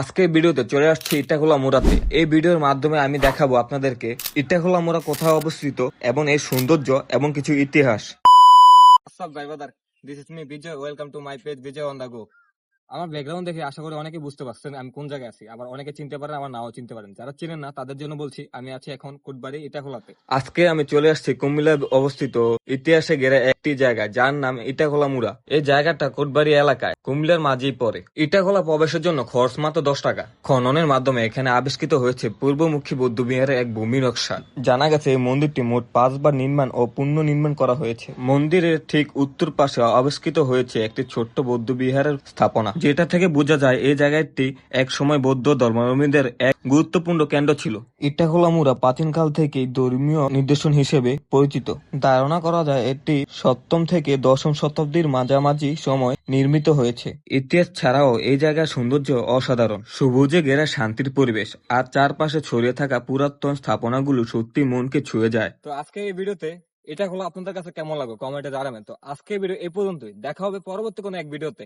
আজকে ভিডিওতে চলে আসছে ইটাখোলা মোড়াতে এই ভিডিওর মাধ্যমে আমি দেখাবো আপনাদেরকে ইটাখোলা মোড়া কোথায় অবস্থিত এবং এর সৌন্দর্য এবং কিছু ইতিহাস। This is me Vijay welcome to my page Vijay on the go আমার ব্যাকগ্রাউন্ড দেখে আশা করি অনেকে বুঝতে পারছেন আমি কোন জায়গায় আছি। আবার অনেকে চিনতে পারেন, আবার নাও চিনতে পারেন। যারা চিনেন না, তাদের জন্য বলছি, আমি আছি এখন কুটবাড়ি ইটাখোলাতে। আজকে আমি চলে আসছি কুমিল্লায় অবস্থিত ইতিহাসে ঘেরা একটি জায়গা, যার নাম ইটাখোলা মুড়া। এই জায়গাটা কোটবাড়ি এলাকায়, কুমিল্লার মাঝেই পড়ে। ইটাখোলা প্রবেশের জন্য খরচ মাত্র দশ টাকা। খননের মাধ্যমে এখানে আবিষ্কৃত হয়েছে পূর্বমুখী বৌদ্ধ বিহারের এক ভূমি নকশা। জানা গেছে, এই মন্দিরটি মোট পাঁচবার নির্মাণ ও পুনর্নির্মাণ করা হয়েছে। মন্দিরের ঠিক উত্তর পাশে আবিষ্কৃত হয়েছে একটি ছোট্ট বৌদ্ধ বিহারের স্থাপনা। যেটা থেকে বোঝা যায় এই জায়গাটি এক সময় বৌদ্ধ ধর্মাবলম্বীদের এক গুরুত্বপূর্ণ কেন্দ্র ছিল। ইটাখোলামুরা প্রাচীনকাল থেকেই ধর্মীয় নির্দেশন হিসেবে পরিচিত। ধারণা করা যায় এটি সপ্তম থেকে দশম শতাব্দীর মাঝামাঝি সময় নির্মিত হয়েছে। ইতিহাস ছাড়াও এই জায়গার সৌন্দর্য অসাধারণ। সবুজে ঘেরা শান্তির পরিবেশ আর চারপাশে ছড়িয়ে থাকা পুরাতন স্থাপনাগুলো সত্যি মনকে ছুঁয়ে যায়। তো আজকে এই ভিডিওতে এটা হলো আপনাদের কাছে কেমন লাগবে কমেন্টে জানাবেন। তো আজকে ভিডিও এই পর্যন্তই। দেখা হবে পরবর্তী কোনো এক ভিডিওতে।